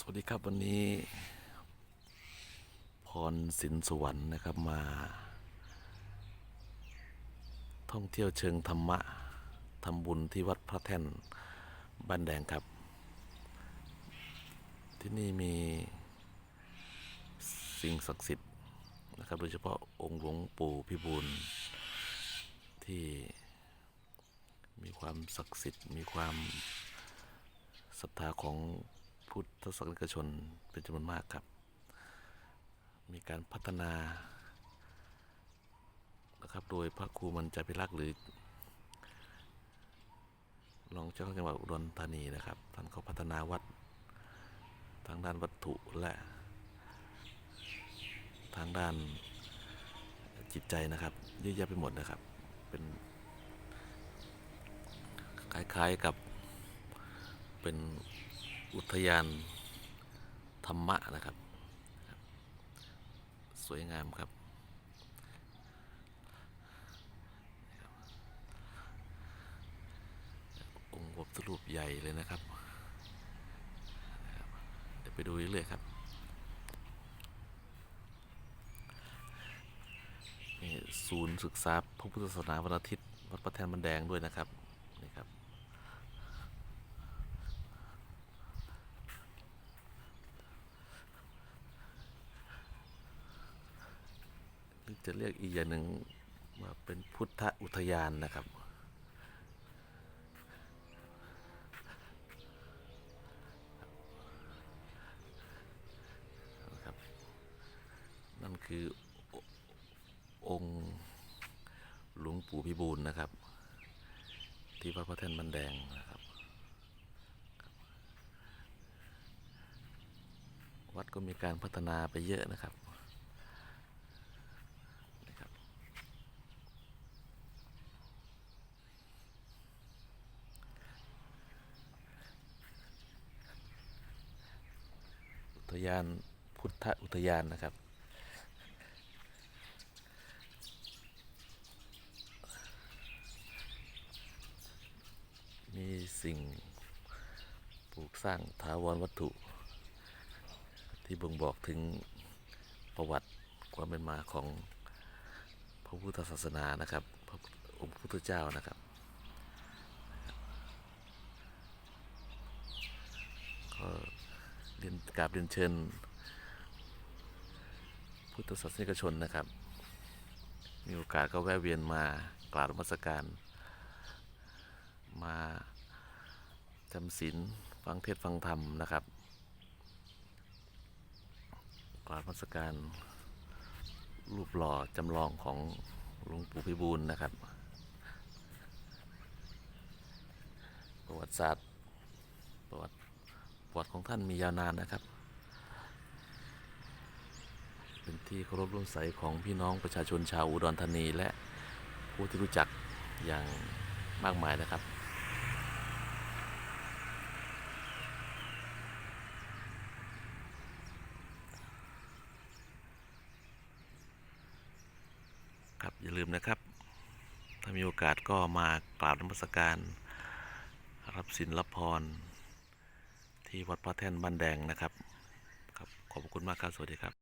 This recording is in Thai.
สวัสดีครับวันนี้ พรสินสวรรค์นะครับมา ท่องเที่ยวเชิงธรรมะทำบุญที่วัดพระแท่นบ้านแดงครับ ที่นี่มีสิ่งศักดิ์สิทธิ์นะครับ โดยเฉพาะองค์หลวงปู่พิบูลที่มีความศักดิ์สิทธิ์มีความศรัทธาของ พุทธศาสนิกชนเป็นจำนวนมากครับ มีการพัฒนานะครับโดยพระครูมันจพิรักษ์หรือรองเจ้าจังหวัดอุดรธานีนะครับ ท่านก็พัฒนาวัดทางด้านวัตถุและทางด้านจิตใจนะครับเยอะแยะไปหมดนะครับ เป็นคล้ายๆกับเป็น อุทยานธรรมะนะครับ สวยงามครับ องค์พระพุทธรูปใหญ่เลยนะครับ เดี๋ยวไปดูเรื่อยๆครับ ศูนย์ศึกษาพระพุทธศาสนาวันอาทิตย์ วัดพระแทนบันแดงด้วยนะครับ นี่ครับ หรือ จะเรียกอีกอย่างหนึ่งว่าเป็นพุทธอุทยานนะครับ นั่นคือองค์หลวงปู่พิบูลนะครับ ที่วัดพระแท่นบันแดงนะครับ วัดก็มีการพัฒนาไปเยอะนะครับ อุ ทยานพุทธอุทยานนะครับ มีสิ่งปลูกสร้างถาวรวัตถุ ที่บ่งบอกถึงประวัติความเป็นมาของพระพุทธศาสนานะครับ พระองค์พระพุทธเจ้านะครับ ก็ เรียนกราบเรียนเชิญ พุทธศาสนิกชนนะครับ มีโอกาสก็แวะเวียนมากราบมัสการ มาจำศีลฟังเทศฟังธรรมนะครับกราบมัสการรูปหล่อจำลองของหลวงปู่พิบูลนะครับ ประวัติศาสตร์ประวัติ วัติของท่านมียาวนานนะครับ เป็นที่เคารพร่วมใสของพี่น้องประชาชนชาวอุดรธานีและผู้ที่รู้จักอย่างมากมายนะครับครับอย่าลืมนะครับ ถ้ามีโอกาสก็มากราบนมัสการ รับศีลรับพร ที่วัดพระแท่นบ้านแดงนะครับ ครับ ขอบคุณมากครับ สวัสดีครับ